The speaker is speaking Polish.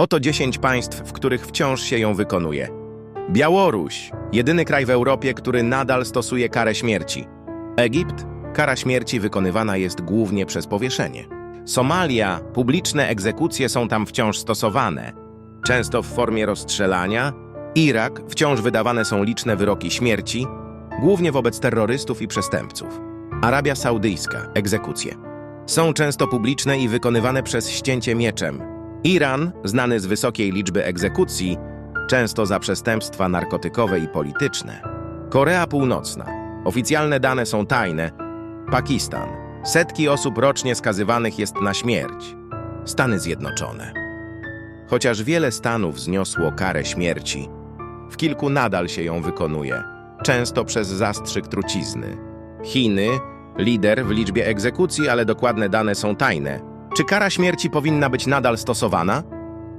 Oto 10 państw, w których wciąż się ją wykonuje. Białoruś, jedyny kraj w Europie, który nadal stosuje karę śmierci. Egipt, kara śmierci wykonywana jest głównie przez powieszenie. Somalia, publiczne egzekucje są tam wciąż stosowane, często w formie rozstrzelania. Irak, wciąż wydawane są liczne wyroki śmierci, głównie wobec terrorystów i przestępców. Arabia Saudyjska, egzekucje. Są często publiczne i wykonywane przez ścięcie mieczem. Iran, znany z wysokiej liczby egzekucji, często za przestępstwa narkotykowe i polityczne. Korea Północna. Oficjalne dane są tajne. Pakistan. Setki osób rocznie skazywanych jest na śmierć. Stany Zjednoczone. Chociaż wiele stanów zniosło karę śmierci, w kilku nadal się ją wykonuje, często przez zastrzyk trucizny. Chiny, lider w liczbie egzekucji, ale dokładne dane są tajne. Czy kara śmierci powinna być nadal stosowana?